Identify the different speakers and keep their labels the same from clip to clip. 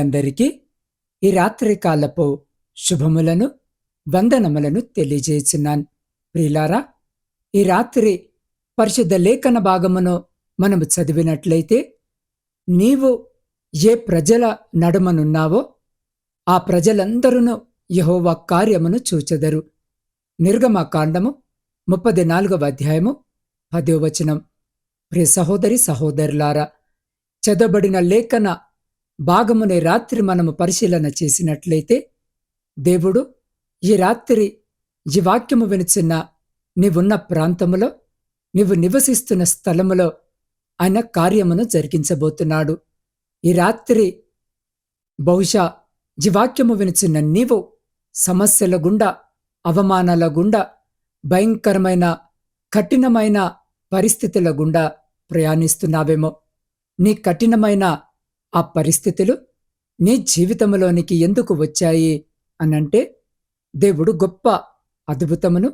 Speaker 1: అందరికీ ఈ రాత్రి కాలపు శుభములను వందనములను తెలియజేస్తున్నాను. ప్రిలారా ఈ రాత్రి పరిశుద్ధ లేఖన భాగమును మనము చదివినట్లయితే నీవు ఏ ప్రజల నడుమనున్నావో ఆ ప్రజలందరూ యహోవా కార్యమును చూచెదరు. నిర్గమకాండము ముప్పది నాలుగవ అధ్యాయము పదో వచనం. ప్రియ సహోదరి సహోదరులారా చదవబడిన లేఖన భాగమునే రాత్రి మనము పరిశీలన చేసినట్లయితే దేవుడు ఈ రాత్రి ఈ వాక్యము వినుచున్న నీవున్న ప్రాంతములో నీవు నివసిస్తున్న స్థలములో ఆయన కార్యమును జరిగించబోతున్నాడు. ఈ రాత్రి బహుశా ఈ వాక్యము నీవు సమస్యల గుండా అవమానాల గుండా భయంకరమైన కఠినమైన పరిస్థితుల గుండా ప్రయాణిస్తున్నావేమో. నీ కఠినమైన ఆ పరిస్థితులు నీ జీవితంలోనికి ఎందుకు వచ్చాయి అనంటే దేవుడు గొప్ప అద్భుతమును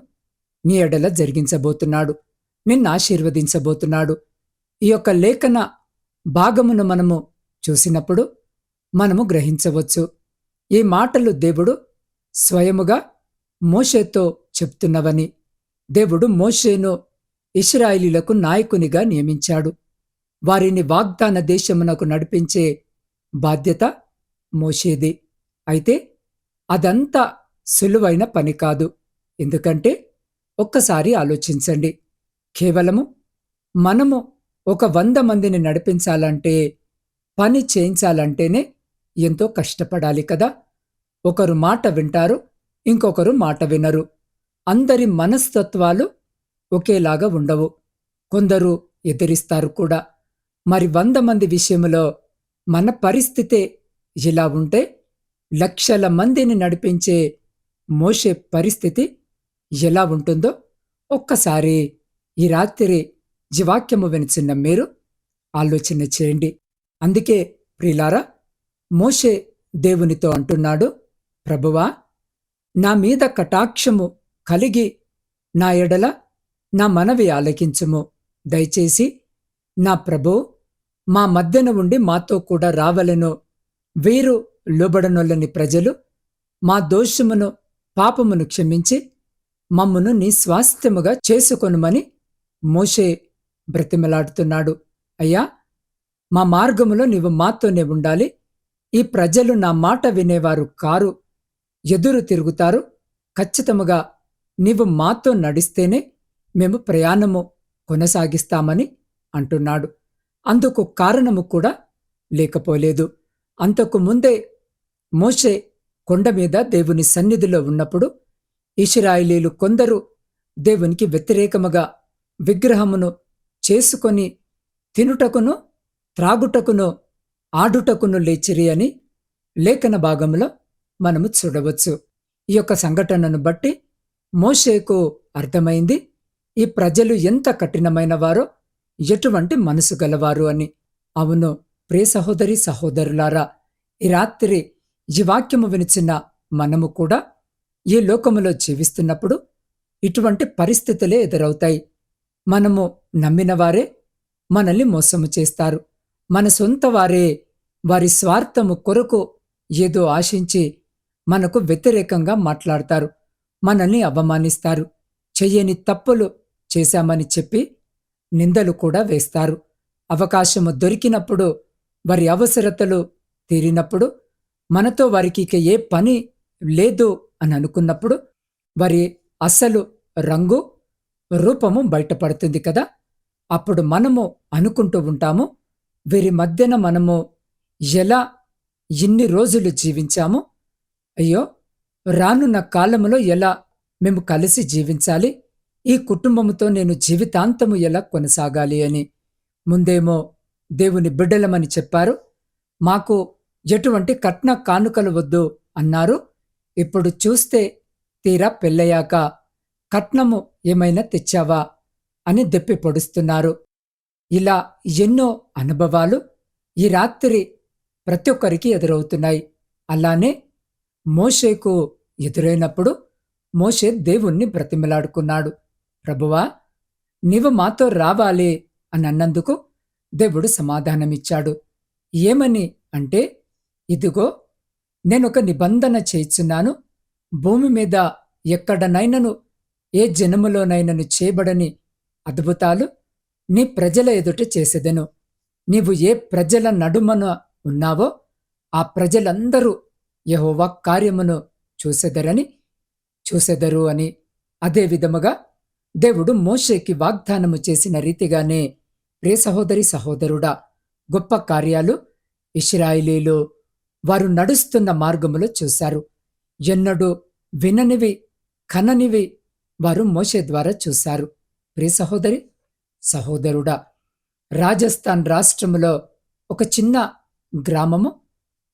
Speaker 1: నీ ఎడల జరిగించబోతున్నాడు నిన్ను ఆశీర్వదించబోతున్నాడు. ఈ యొక్క లేఖన భాగమును మనము చూసినప్పుడు మనము గ్రహించవచ్చు. ఈ మాటలు దేవుడు స్వయముగా మోషేతో చెప్తున్నవని. దేవుడు మోషేను ఇస్రాయిలీలకు నాయకునిగా నియమించాడు. వారిని వాగ్దాన దేశమునకు నడిపించే బాధ్యత మోసేది అయితే అదంతా సులువైన పని కాదు. ఎందుకంటే ఒక్కసారి ఆలోచించండి. కేవలము మనము ఒక వంద మందిని నడిపించాలంటే పని చేయించాలంటేనే ఎంతో కష్టపడాలి కదా. ఒకరు మాట వింటారు ఇంకొకరు మాట వినరు. అందరి మనస్తత్వాలు ఒకేలాగా ఉండవు. కొందరు ఎదిరిస్తారు కూడా. మరి వంద మంది విషయంలో మన పరిస్థితే ఇలా ఉంటే లక్షల మందిని నడిపించే మోసే పరిస్థితి ఎలా ఉంటుందో ఒక్కసారి ఈ రాత్రి జీవాక్యము వినిచిన్న మీరు ఆలోచన చేయండి. అందుకే ప్రిలారా మోషే దేవునితో అంటున్నాడు ప్రభువా నా మీద కటాక్షము కలిగి నా ఎడల నా మనవి ఆలకించుము. దయచేసి నా ప్రభు మా మధ్యన ఉండి మాతో కూడా రావలెను. వీరు లోబడనొల్లని ప్రజలు మా దోషమును పాపమును క్షమించి మమ్మును నీ స్వాస్థ్యముగా చేసుకొనుమని మోషే బ్రతిమలాడుతున్నాడు. అయ్యా మా మార్గములో నీవు మాతోనే ఉండాలి. ఈ ప్రజలు నా మాట వినేవారు కారు. ఎదురు తిరుగుతారు. ఖచ్చితముగా నీవు మాతో నడిస్తేనే మేము ప్రయాణము కొనసాగిస్తామని అంటున్నాడు. అందుకు కారణము కూడా లేకపోలేదు. అంతకు ముందే మోషే కొండ మీద దేవుని సన్నిధిలో ఉన్నప్పుడు ఇషిరాయిలీలు కొందరు దేవునికి వ్యతిరేకముగా విగ్రహమును చేసుకొని తినుటకును త్రాగుటకును ఆడుటకును లేచిరి అని లేఖన భాగంలో మనము చూడవచ్చు. ఈ యొక్క సంఘటనను బట్టి మోషేకు అర్థమైంది ఈ ప్రజలు ఎంత కఠినమైన వారో ఎటువంటి మనసు గలవారు అని. అవును ప్రే సహోదరి సహోదరులారా ఈ రాత్రి ఈ వాక్యము వినిచిన మనము కూడా ఈ లోకములో జీవిస్తున్నప్పుడు ఇటువంటి పరిస్థితులే ఎదురవుతాయి. మనము నమ్మిన వారే మనల్ని మోసము చేస్తారు. మన సొంత వారే వారి స్వార్థము కొరకు ఏదో ఆశించి మనకు వ్యతిరేకంగా మాట్లాడతారు. మనల్ని అవమానిస్తారు. చెయ్యని తప్పులు చేశామని చెప్పి నిందలు కూడా వేస్తారు. అవకాశము దొరికినప్పుడు వారి అవసరతలు తీరినప్పుడు మనతో వారికి ఇక ఏ పని లేదు అని అనుకున్నప్పుడు వారి అసలు రంగు రూపము బయటపడుతుంది కదా. అప్పుడు మనము అనుకుంటూ ఉంటాము వీరి మధ్యన మనము ఎలా ఇన్ని రోజులు జీవించాము అయ్యో రానున్న కాలములో ఎలా మేము కలిసి జీవించాలి ఈ కుటుంబముతో నేను జీవితాంతము ఎలా కొనసాగాలి అని? ముందేమో దేవుని బిడ్డలమని చెప్పారు. మాకు ఎటువంటి కట్న కానుకలు వద్దు అన్నారు. ఇప్పుడు చూస్తే తీరా పెళ్ళయ్యాక కట్నము ఏమైనా తెచ్చావా? అని దెప్పి పొడుస్తున్నారు. ఇలా ఎన్నో అనుభవాలు ఈ రాత్రి ప్రతి ఒక్కరికి ఎదురవుతున్నాయి. అలానే మోషేకు ఎదురైనప్పుడు మోషే దేవుణ్ణి బ్రతిమలాడుకున్నాడు. ప్రభువా నీవు మాతో రావాలి అని అన్నందుకు దేవుడు సమాధానమిచ్చాడు. ఏమని అంటే ఇదిగో నేనొక నిబంధన చేయిచున్నాను. భూమి మీద ఎక్కడనైనను ఏ జనములోనైనను చేయబడని అద్భుతాలు నీ ప్రజల ఎదుట చేసేదెను. నీవు ఏ ప్రజల నడుమన ఉన్నావో ఆ ప్రజలందరూ యహోవా కార్యమును చూసెదరని చూసెదరు అని. అదే విధముగా దేవుడు మోషేకి వాగ్దానము చేసిన రీతిగానే ప్రే సహోదరి సహోదరుడా గొప్ప కార్యాలు ఇస్రాయిలీలు వారు నడుస్తున్న మార్గములో చూశారు. ఎన్నడూ విననివి కననివి వారు మోషే ద్వారా చూశారు. ప్రియ సహోదరి సహోదరుడా రాజస్థాన్ రాష్ట్రములో ఒక చిన్న గ్రామము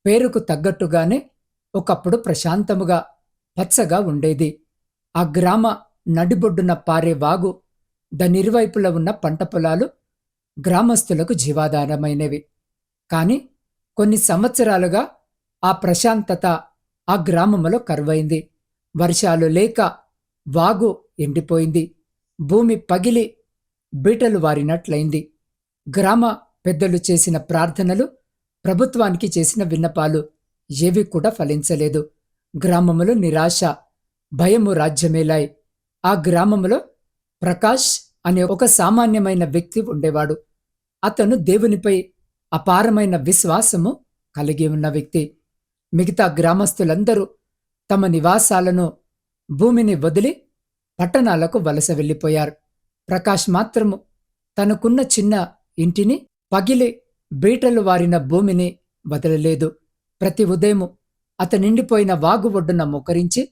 Speaker 1: పేరుకు తగ్గట్టుగానే ఒకప్పుడు ప్రశాంతముగా పచ్చగా ఉండేది. ఆ గ్రామ నడిబొడ్డున పారే వాగు దనిరువైపుల ఉన్న పంట పొలాలు గ్రామస్తులకు జీవాధారమైనవి. కాని కొన్ని సంవత్సరాలుగా ఆ ప్రశాంతత ఆ గ్రామములో కరువైంది. వర్షాలు లేక వాగు ఎండిపోయింది. భూమి పగిలి బీటలు వారినట్లయింది. గ్రామ పెద్దలు చేసిన ప్రార్థనలు ప్రభుత్వానికి చేసిన విన్నపాలు ఏవి కూడా ఫలించలేదు. గ్రామములు నిరాశ భయము రాజ్యమేలాయి. ఆ గ్రామములో ప్రకాష్ అనే ఒక సామాన్యమైన వ్యక్తి ఉండేవాడు. అతను దేవునిపై అపారమైన విశ్వాసము కలిగి ఉన్న వ్యక్తి. మిగతా గ్రామస్తులందరూ తమ నివాసాలను భూమిని వదిలి పట్టణాలకు వలస వెళ్ళిపోయారు. ప్రకాష్ మాత్రము తనకున్న చిన్న ఇంటిని పగిలి బీటలు వారిన భూమిని వదలలేదు. ప్రతి ఉదయము అతనిండిపోయిన వాగు ఒడ్డున మొకరించి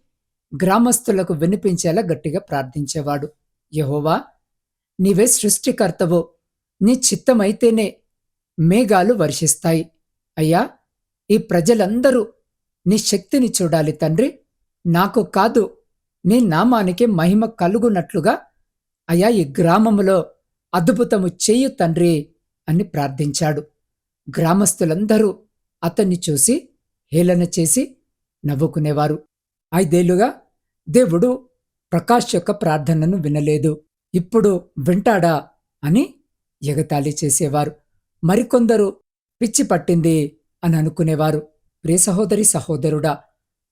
Speaker 1: గ్రామస్తులకు వినిపించేలా గట్టిగా ప్రార్థించేవాడు. యహోవా నీవే సృష్టికర్తవో. నీ చిత్తమైతేనే మేఘాలు వర్షిస్తాయి. అయ్యా ఈ ప్రజలందరూ నీ శక్తిని చూడాలి తండ్రి. నాకు కాదు నీ నామానికి మహిమ కలుగునట్లుగా. అయ్యా ఈ గ్రామములో అద్భుతము చేయు తండ్రి అని ప్రార్థించాడు. గ్రామస్తులందరూ అతన్ని చూసి హేళన చేసి నవ్వుకునేవారు. ఐదేళ్ళుగా దేవుడు ప్రకాష్ యొక్క ప్రార్థనను వినలేదు. ఇప్పుడు వింటాడా అని ఎగతాళి చేసేవారు. మరికొందరు పిచ్చి పట్టింది అని అనుకునేవారు. ప్రియ సహోదరి సహోదరుడా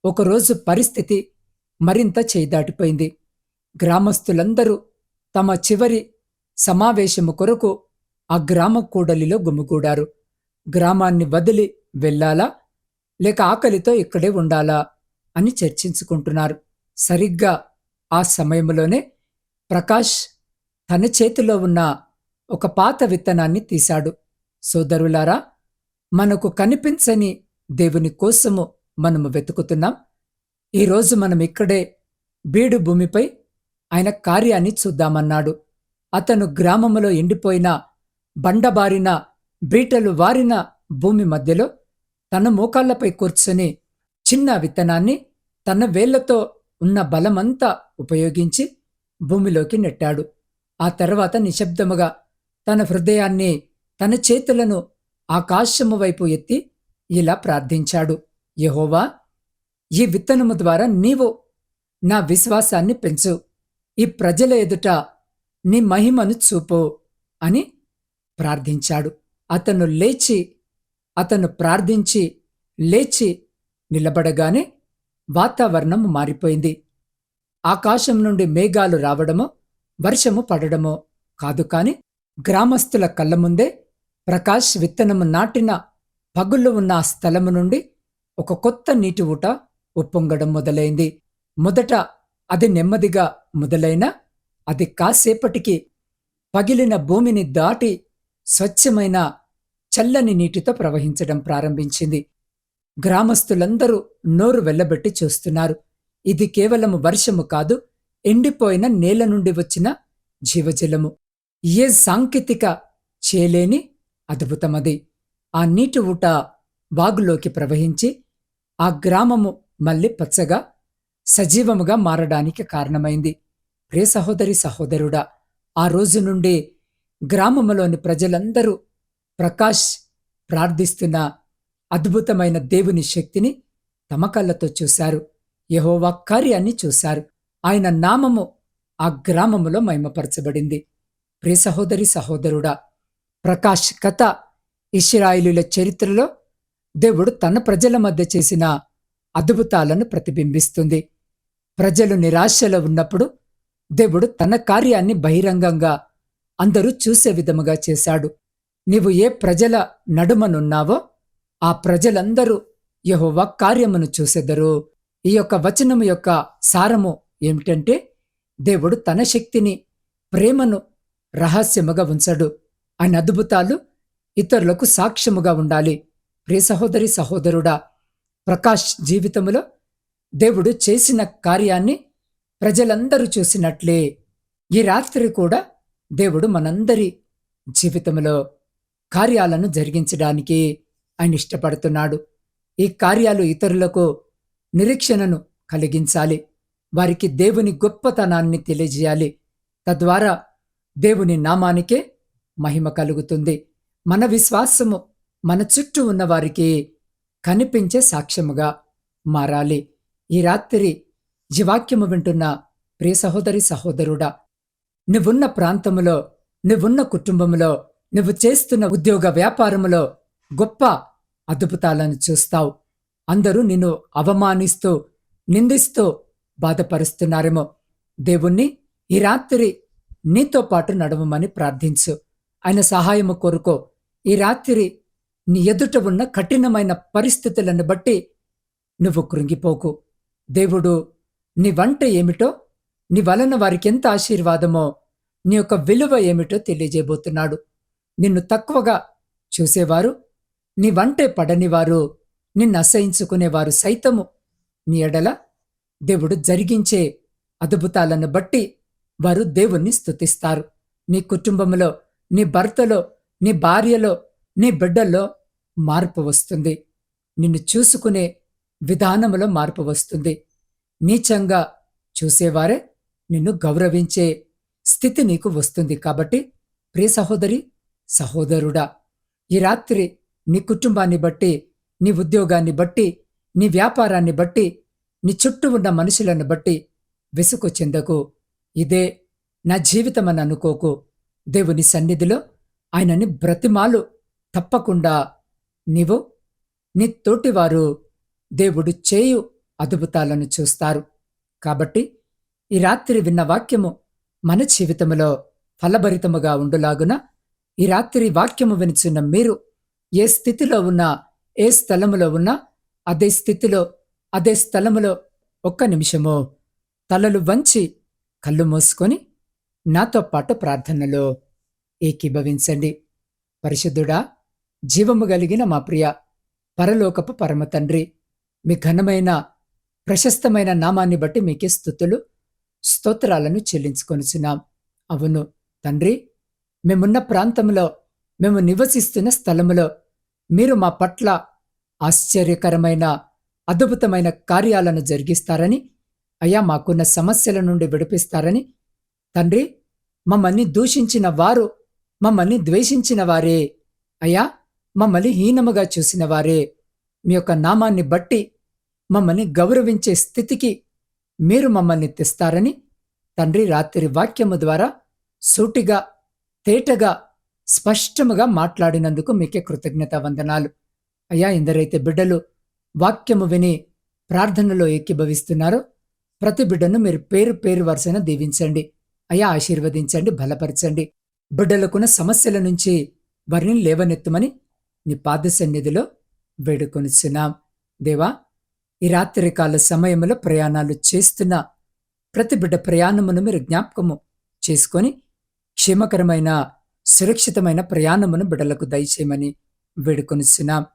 Speaker 1: ఒకరోజు పరిస్థితి మరింత చేయిదాటిపోయింది. గ్రామస్తులందరూ తమ చివరి సమావేశము కొరకు ఆ గ్రామ కూడలిలో గుమిగూడారు. గ్రామాన్ని వదిలి వెళ్ళాలా? లేక ఆకలితో ఇక్కడే ఉండాలా? అని చర్చించుకుంటున్నారు. సరిగ్గా ఆ సమయంలోనే ప్రకాష్ తన చేతిలో ఉన్న ఒక పాత విత్తనాన్ని తీశాడు. సోదరులారా మనకు కనిపించని దేవుని కోసము మనము వెతుకుతున్నాం. ఈరోజు మనం ఇక్కడే బీడు భూమిపై ఆయన కార్యాన్ని చూద్దామన్నాడు. అతను గ్రామములో ఎండిపోయిన బండబారిన బీటలు వారిన భూమి మధ్యలో తన మోకాళ్ళపై కూర్చొని చిన్న విత్తనాన్ని తన వేళ్ళతో ఉన్న బలమంతా ఉపయోగించి భూమిలోకి నెట్టాడు. ఆ తర్వాత నిశ్శబ్దముగా తన హృదయాన్ని తన చేతులను ఆకాశము వైపు ఎత్తి ఇలా ప్రార్థించాడు. యహోవా ఈ విత్తనము ద్వారా నీవు నా విశ్వాసాన్ని పెంచు. ఈ ప్రజల ఎదుట నీ మహిమను చూపు అని ప్రార్థించాడు. అతను లేచి అతను ప్రార్థించి లేచి నిలబడగానే వాతావరణం మారిపోయింది. ఆకాశం నుండి మేఘాలు రావడమో వర్షము పడడమో కాదు కాని గ్రామస్తుల కళ్ళ ముందే ప్రకాష్ విత్తనము నాటిన పగుళ్ళు ఉన్న ఆ స్థలము నుండి ఒక కొత్త నీటి ఊట ఉప్పొంగడం మొదలైంది. మొదట అది నెమ్మదిగా మొదలైనా అది కాసేపటికి పగిలిన భూమిని దాటి స్వచ్ఛమైన చల్లని నీటితో ప్రవహించడం ప్రారంభించింది. గ్రామస్తులందరూ నోరు వెళ్ళబెట్టి చూస్తున్నారు. ఇది కేవలము వర్షము కాదు ఎండిపోయిన నేల నుండి వచ్చిన జీవజలము. ఏ సాంకేతిక చేయలేని అద్భుతమది. ఆ నీటి ఊట వాగులోకి ప్రవహించి ఆ గ్రామము మళ్ళీ పచ్చగా సజీవముగా మారడానికి కారణమైంది. ప్రే సహోదరి సహోదరుడా ఆ రోజు నుండి గ్రామములోని ప్రజలందరూ ప్రకాష్ ప్రార్థిస్తున్న అద్భుతమైన దేవుని శక్తిని తమ కళ్ళతో చూశారు. యహోవా కార్యాన్ని చూశారు. ఆయన నామము ఆ గ్రామములో మహిమపరచబడింది. ప్రే సహోదరి సహోదరుడా ప్రకాష్ కథ ఇస్రాయిలుల చరిత్రలో దేవుడు తన ప్రజల మధ్య చేసిన అద్భుతాలను ప్రతిబింబిస్తుంది. ప్రజలు నిరాశలో ఉన్నప్పుడు దేవుడు తన కార్యాన్ని బహిరంగంగా అందరూ చూసే విధముగా చేశాడు. నీవు ఏ ప్రజల నడుమనున్నావో ఆ ప్రజలందరూ యెహోవా కార్యమును చూసెదరు. ఈ యొక్క వచనము యొక్క సారము ఏమిటంటే దేవుడు తన శక్తిని ప్రేమను రహస్యముగా ఉంచడు. ఆయన అద్భుతాలు ఇతరులకు సాక్ష్యముగా ఉండాలి. ప్రియ సహోదరి సహోదరుడా ప్రకాష్ జీవితములో దేవుడు చేసిన కార్యాన్ని ప్రజలందరూ చూసినట్లే. ఈ రాత్రి కూడా దేవుడు మనందరి జీవితంలో కార్యాలను జరిగించడానికి ఆయన ఇష్టపడుతున్నాడు. ఈ కార్యాలు ఇతరులకు నిరీక్షణను కలిగించాలి. వారికి దేవుని గొప్పతనాన్ని తెలియజేయాలి. తద్వారా దేవుని నామానికే మహిమ కలుగుతుంది. మన విశ్వాసము మన చుట్టూ ఉన్న వారికి కనిపించే సాక్ష్యముగా మారాలి. ఈ రాత్రి జీవాక్యము వింటున్న ప్రియ సహోదరి సహోదరుడా నువ్వున్న ప్రాంతములో నువ్వున్న కుటుంబములో నువ్వు చేస్తున్న ఉద్యోగ వ్యాపారములో గొప్ప అద్భుతాలను చూస్తావు. అందరూ నిన్ను అవమానిస్తూ నిందిస్తూ బాధపరుస్తున్నారేమో. దేవుణ్ణి ఈ రాత్రి నీతో పాటు నడవమని ప్రార్థించు. ఆయన సహాయము కోరుకో. ఈ రాత్రి నీ ఎదుట ఉన్న కఠినమైన పరిస్థితులను బట్టి నువ్వు కృంగిపోకు. దేవుడు నీ వంట ఏమిటో నీ వలన వారికి ఎంత ఆశీర్వాదమో నీ యొక్క విలువ ఏమిటో తెలియజేయబోతున్నాడు. నిన్ను తక్కువగా చూసేవారు నీ వంటే పడనివారు నిన్ను అసహించుకునేవారు సైతము. నీ ఎడల దేవుడు జరిగించే అద్భుతాలను బట్టి వారు దేవుణ్ణి స్తుతిస్తారు. నీ కుటుంబంలో నీ భర్తలో నీ భార్యలో నీ బిడ్డల్లో మార్పు వస్తుంది. నిన్ను చూసుకునే విధానములో మార్పు వస్తుంది. నీచంగా చూసేవారే నిన్ను గౌరవించే స్థితి నీకు వస్తుంది కాబట్టి ప్రియ సహోదరి సహోదరుడా ఈ రాత్రి నీ కుటుంబాన్ని బట్టి నీ ఉద్యోగాన్ని బట్టి నీ వ్యాపారాన్ని బట్టి నీ చుట్టూ ఉన్న మనుషులను బట్టి విసుగు చెందకు. ఇదే నా జీవితమని అనుకోకు. దేవుని సన్నిధిలో ఆయనని బ్రతిమాలు తప్పకుండా. నీవు నీ తోటివారు దేవుడు చేయు అద్భుతాలను చూస్తారు. కాబట్టి ఈ రాత్రి విన్న వాక్యము మన జీవితములో ఫలభరితముగా ఉండులాగున ఈ రాత్రి వాక్యము వినిచున్న మీరు ఏ స్థితిలో ఉన్నా ఏ స్థలములో ఉన్నా అదే స్థితిలో అదే స్థలములో ఒక్క నిమిషము. తలలు వంచి కళ్ళు మూసుకొని నాతో పాటు ప్రార్థనలో ఏకీభవించండి. పరిశుద్ధుడా జీవము కలిగిన మా ప్రియ పరలోకపు పరమ తండ్రి మీ ఘనమైన ప్రశస్తమైన నామాన్ని బట్టి మీకే స్థుతులు స్తోత్రాలను చెల్లించుకొనిచున్నాం. అవును తండ్రి మేమున్న ప్రాంతంలో మేము నివసిస్తున్న స్థలములో మీరు మా పట్ల ఆశ్చర్యకరమైన అద్భుతమైన కార్యాలను జరిగిస్తారని అయ్యా మాకున్న సమస్యల నుండి విడిపిస్తారని. తండ్రి మమ్మల్ని దూషించిన వారు మమ్మల్ని ద్వేషించిన వారే. అయ్యా మమ్మల్ని హీనముగా చూసిన వారే. మీ యొక్క నామాన్ని బట్టి మమ్మల్ని గౌరవించే స్థితికి మీరు మమ్మల్ని తెస్తారని తండ్రి రాత్రి వాక్యము ద్వారా సూటిగా తేటగా స్పష్టముగా మాట్లాడినందుకు మీకే కృతజ్ఞత వందనాలు అయ్యా ఎందరైతే బిడ్డలు వాక్యము విని ప్రార్థనలో ఏకీభవిస్తున్నారో ప్రతి బిడ్డను మీరు పేరు పేరు వరుసన దీవించండి. అయ్యా ఆశీర్వదించండి బలపరచండి. బిడ్డలకున్న సమస్యల నుంచి వారిని లేవనెత్తమని నీ పాద సన్నిధిలో వేడుకొనిచున్నాం. దేవా ఈ రాత్రికాల సమయంలో ప్రయాణాలు చేస్తున్న ప్రతి బిడ్డ ప్రయాణమును మీరు జ్ఞాపకము చేసుకొని క్షేమకరమైన సురక్షితమైన ప్రయాణమును బిడ్డలకు దయచేయమని వేడుకొనిచున్నాం.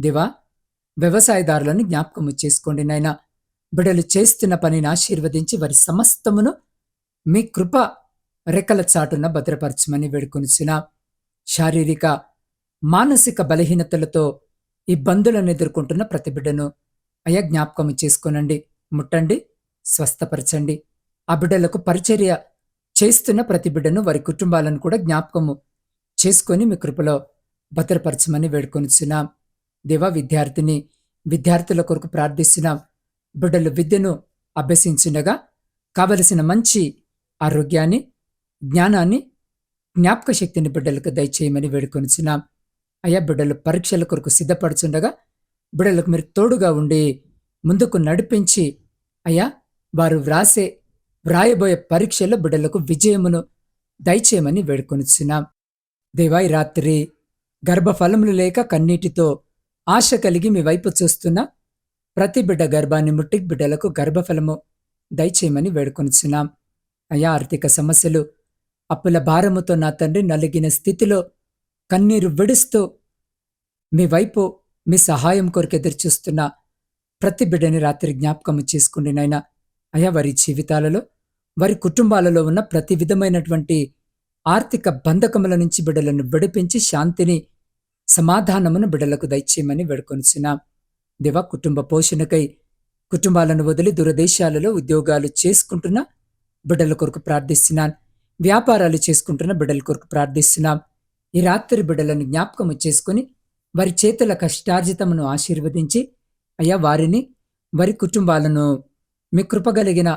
Speaker 1: దివా వ్యవసాయదారులను జ్ఞాపకము చేసుకోండి నాయనా. బిడలు చేస్తున్న పనిని ఆశీర్వదించి వారి సమస్తమును మీ కృప రెక్కల చాటున భద్రపరచమని వేడుకొనిచున్నా. శారీరక మానసిక బలహీనతలతో ఇబ్బందులను ఎదుర్కొంటున్న ప్రతి బిడ్డను అయ్యా జ్ఞాపకం చేసుకోనండి. ముట్టండి స్వస్థపరచండి. ఆ బిడ్డలకు పరిచర్య చేస్తున్న ప్రతి బిడ్డను వారి కుటుంబాలను కూడా జ్ఞాపకము చేసుకొని మీ కృపలో భద్రపరచమని వేడుకొనిచున్నాం. దేవా విద్యార్థిని విద్యార్థుల కొరకు ప్రార్థిస్తున్నాం. బిడ్డలు విద్యను అభ్యసించుండగా కావలసిన మంచి ఆరోగ్యాన్ని జ్ఞానాన్ని జ్ఞాపక శక్తిని బిడ్డలకు దయచేయమని వేడుకొనిచున్నాం. అయ్యా బిడ్డలు పరీక్షల కొరకు సిద్ధపడుచుండగా బిడ్డలకు మీరు తోడుగా ఉండి ముందుకు నడిపించి అయ్యా వారు వ్రాసే వ్రాయబోయే పరీక్షల్లో బిడ్డలకు విజయమును దయచేయమని వేడుకొనిచున్నాం. దేవాయి రాత్రి గర్భఫలములు లేక కన్నీటితో ఆశ కలిగి మీ వైపు చూస్తున్న ప్రతి బిడ్డ గర్భాన్ని ముట్టి బిడ్డలకు గర్భఫలము దయచేయమని వేడుకొనిచున్నాం. అయా ఆర్థిక సమస్యలు అప్పుల భారముతో నా తండ్రి నలిగిన స్థితిలో కన్నీరు విడుస్తూ మీ వైపు మీ సహాయం కొరకు ఎదురుచూస్తున్న ప్రతి బిడ్డని రాత్రి జ్ఞాపకము చేసుకుండినైనా అయా వారి జీవితాలలో వారి కుటుంబాలలో ఉన్న ప్రతి విధమైనటువంటి ఆర్థిక బంధకముల నుంచి బిడ్డలను విడిపించి శాంతిని సమాధానమును బిడ్డలకు దయచేయమని వేడుకొనిచున్నాం. దేవ కుటుంబ పోషణకై కుటుంబాలను వదిలి దూరదేశాలలో ఉద్యోగాలు చేసుకుంటున్న బిడ్డల కొరకు ప్రార్థిస్తున్నాను వ్యాపారాలు చేసుకుంటున్న బిడ్డల కొరకు ప్రార్థిస్తున్నాం. ఈ రాత్రి బిడ్డలను జ్ఞాపకము చేసుకుని వారి చేతుల కష్టార్జితమును ఆశీర్వదించి అయ్యా వారిని వారి కుటుంబాలను మీ కృపగలిగిన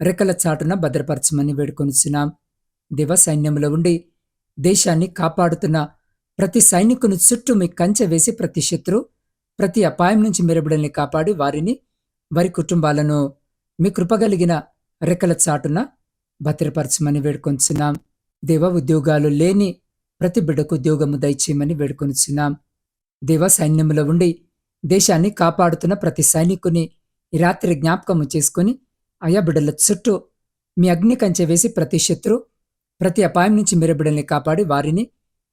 Speaker 1: రెక్కల చాటున భద్రపరచమని వేడుకొనిచున్నాం. దివ సైన్యంలో ఉండి దేశాన్ని కాపాడుతున్న ప్రతి సైనికుని చుట్టూ మీ కంచె వేసి ప్రతి శత్రు ప్రతి అపాయం నుంచి మెరబిడల్ని కాపాడి వారిని వారి కుటుంబాలను మీ కృపగలిగిన రెక్కల చాటున భద్రపరచమని వేడుకొంచున్నాం దేవ ఉద్యోగాలు లేని ప్రతి బిడ్డకు ఉద్యోగము దయచేయమని వేడుకొనిచున్నాం. దేవ సైన్యంలో ఉండి దేశాన్ని కాపాడుతున్న ప్రతి సైనికుని ఈ రాత్రి జ్ఞాపకము చేసుకుని అయా బిడ్డల చుట్టూ మీ అగ్ని కంచె వేసి ప్రతి శత్రు ప్రతి అపాయం నుంచి మీరు బిడ్డల్ని కాపాడి వారిని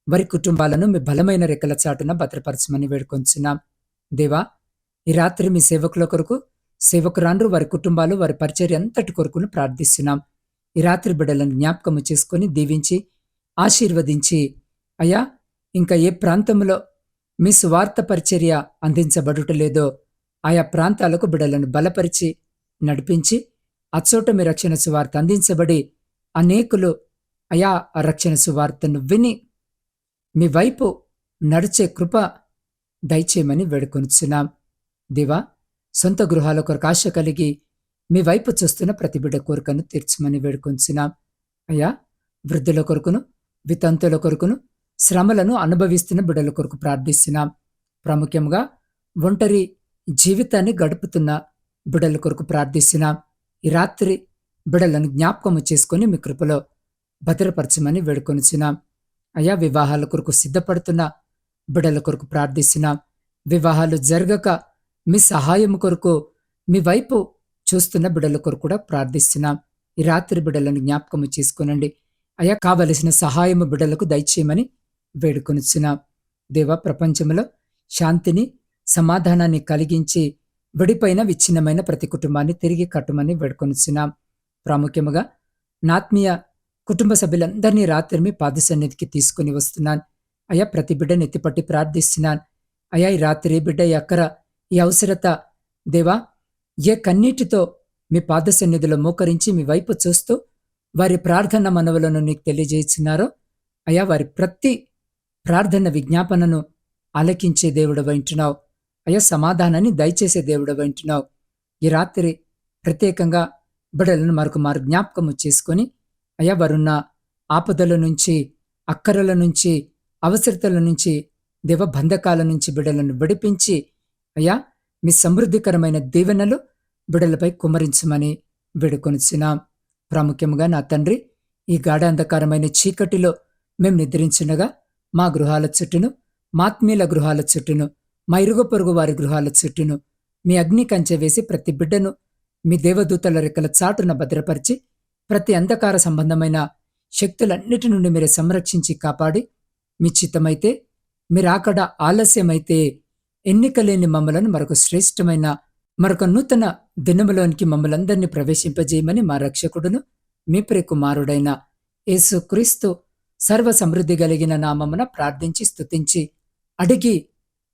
Speaker 1: వారి కుటుంబాలను మీ బలమైన రెక్కల చాటున భద్రపరచమని వేడుకొంచున్నాం. దేవా ఈ రాత్రి మీ సేవకుల కొరకు సేవకురాండ్రు వారి కుటుంబాలు వారి పరిచర్య అంతటి కొరకును ప్రార్థిస్తున్నాం. ఈ రాత్రి బిడ్డలను జ్ఞాపకము చేసుకొని దీవించి ఆశీర్వదించి అయ్యా ఇంకా ఏ ప్రాంతంలో మీ స్వార్థ పరిచర్య అందించబడుటలేదో ఆయా ప్రాంతాలకు బిడలను బలపరిచి నడిపించి అచ్చోటమి రక్షణ సువార్త అందించబడి అనేకులు అయా రక్షణ సువార్తను విని మీ వైపు నడిచే కృప దయచేయమని వేడుకొనిచున్నాం. దివా సొంత గృహాల కొరకు ఆశ కలిగి మీ వైపు చూస్తున్న ప్రతి బిడ్డ కోరికను తీర్చమని వేడుకొంచున్నాం అయ్యా వృద్ధుల కొరకును వితంతుల కొరకును శ్రమలను అనుభవిస్తున్న బిడ్డల కొరకు ప్రార్థిస్తున్నాం. ప్రాముఖ్యంగా ఒంటరి జీవితాన్ని గడుపుతున్న బిడల కొరకు ప్రార్థిస్తున్నాం ఈ రాత్రి బిడలను జ్ఞాపకము చేసుకొని మీ కృపలో భద్రపరచమని వేడుకొనిచున్నాం. అయా వివాహాల కొరకు సిద్ధపడుతున్న బిడల కొరకు ప్రార్థిస్తున్నాం వివాహాలు జరగక మీ సహాయం కొరకు మీ వైపు చూస్తున్న బిడల కొరకు కూడా ప్రార్థిస్తున్నాం. ఈ రాత్రి బిడలను జ్ఞాపకము చేసుకునండి. అయా కావలసిన సహాయము బిడలకు దయచేయమని వేడుకొనిచున్నాం. దేవ ప్రపంచంలో శాంతిని సమాధానాన్ని కలిగించి విడిపైన విచ్ఛిన్నమైన ప్రతి కుటుంబాన్ని తిరిగి కట్టమని వేడుకొనిచున్నాం. ప్రాముఖ్యముగా నాత్మీయ కుటుంబ సభ్యులందరినీ రాత్రి మీ పాద సన్నిధికి తీసుకుని వస్తున్నాను. అయా ప్రతి బిడ్డను ఎత్తిపట్టి ప్రార్థిస్తున్నాను. అయా ఈ రాత్రి బిడ్డ ఈ అక్కర ఈ అవసరత దేవా ఏ కన్నీటితో మీ పాద సన్నిధిలో మోకరించి మీ వైపు చూస్తూ వారి ప్రార్థన మనవులను నీకు తెలియజేస్తున్నారో అయా వారి ప్రతి ప్రార్థన విజ్ఞాపనను ఆలకించే దేవుడు వింటున్నావు అయ్యా సమాధానాన్ని దయచేసే దేవుడు వింటున్నావు. ఈ రాత్రి ప్రత్యేకంగా బిడలను మరొక మారు జ్ఞాపకము చేసుకొని అయ్యా వారున్న ఆపదల నుంచి అక్కరల నుంచి అవసరతల నుంచి దేవ బంధకాల నుంచి బిడలను విడిపించి అయ్యా మీ సమృద్ధికరమైన దీవెనలు బిడలపై కుమరించమని వేడుకొనిచున్నాం. ప్రాముఖ్యంగా నా తండ్రి ఈ గాఢాంధకారమైన చీకటిలో మేం నిద్రించుండగా మా గృహాల చుట్టూను మాత్మీల గృహాల చుట్టూను మా ఇరుగు పొరుగు వారి గృహాల చుట్టూను. మీ అగ్ని కంచె వేసి ప్రతి బిడ్డను మీ దేవదూతల రెక్కల చాటున భద్రపరిచి ప్రతి అంధకార సంబంధమైన శక్తులన్నిటి నుండి మీరు సంరక్షించి కాపాడి మీ చిత్తమైతే మీరాకడ ఆలస్యమైతే ఎన్నికలేని మమ్మలను మరొక శ్రేష్టమైన మరొక నూతన దినములోనికి మమ్మలందరినీ ప్రవేశింపజేయమని మా రక్షకుడును మీ ప్రియ కుమారుడైన సర్వ సమృద్ధి కలిగిన నామమున ప్రార్థించి స్తుతించి అడిగి